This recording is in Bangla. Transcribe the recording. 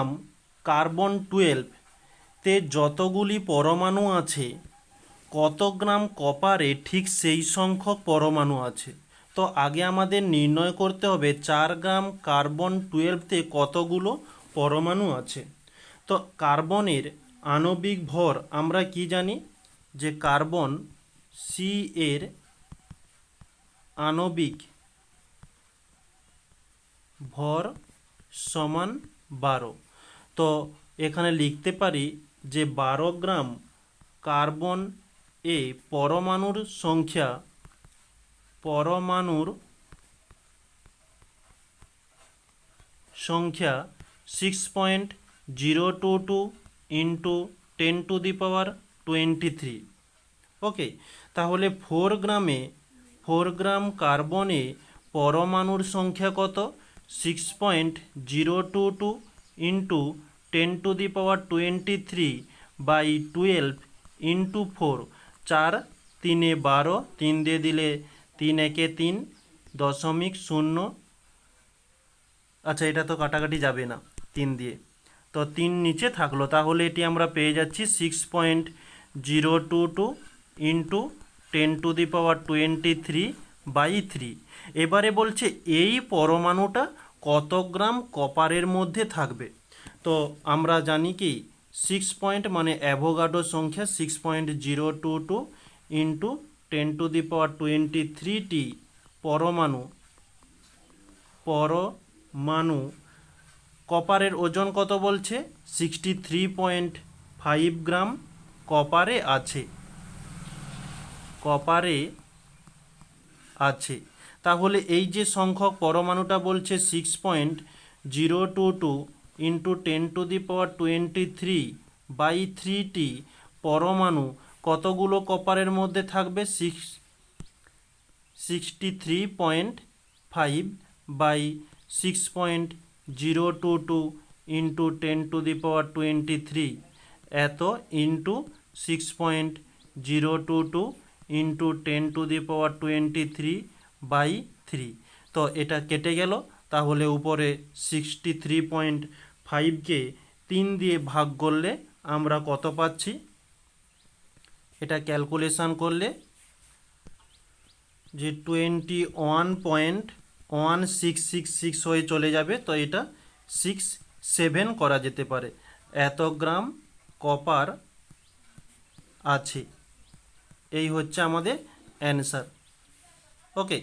গ্রাম কার্বন টুয়েলভ তে যতগুলি পরমাণু আছে, কত গ্রাম কপারে ঠিক সেই সংখ্যক পরমাণু আছে? তো আগে আমাদের নির্ণয় করতে হবে, চার গ্রাম কার্বন টুয়েলভতে কতগুলো পরমাণু আছে? তো কার্বনের আণবিক ভর আমরা কি জানি? যে কার্বন সি এর আণবিক ভর সমান বারো। তো এখানে লিখতে পারি যে বারো গ্রাম কার্বন এ পরমাণুর সংখ্যা পরমাণুর সংখ্যা six point zero two two into ten to the power twenty three okay তাহলে ফোর গ্রামে ফোর গ্রাম কার্বনে পরমাণুর সংখ্যা কত? Six point zero two two into ten to the power twenty three by twelve into four, চার, তিনে বারো, তিন দিয়ে দিলে তিন একে তিন, দশমিক শূন্য। আচ্ছা এটা তো কাটাকাটি যাবে না, তিন দিয়ে। তো তিন নিচে থাকল, তাহলে এটি আমরা পেয়ে যাচ্ছি six point zero two two into ten to the power twenty three by three. এবারে বলছে এই পরমাণুটা কত গ্রাম কপারের মধ্যে থাকবে? তো আমরা জানি কি সিক্স পয়েন্ট মানে অ্যাভোগাডো সংখ্যা six point zero two two into ten to the power twenty thirty পরমাণু পরমাণু। কপারের ওজন কত বলছে? Sixty three point five gram কপারে আছে। কপারে আছে। তাহলে এই যে সংখ্যক পরমাণুটা বলছে six point zero two two into ten to the power twenty three by thirty পরমাণু কতগুলো কপারের মধ্যে থাকবে? Six sixty three point five by six point zero two two into ten to the power twenty three এত into six point zero two two into ten to the power twenty three by three তো এটা কেটে গেল, তাহলে উপরে সিক্সটি থ্রি পয়েন্ট ফাইভকে তিন দিয়ে ভাগ করলে আমরা কত পাচ্ছি? এটা ক্যালকুলেশন করলে যে twenty one point one six six six হয়ে চলে যাবে, তো এটা সিক্স সেভেন করা যেতে পারে। এত গ্রাম কপার আছে। এই হচ্ছে আমাদের অ্যান্সার। ওকে।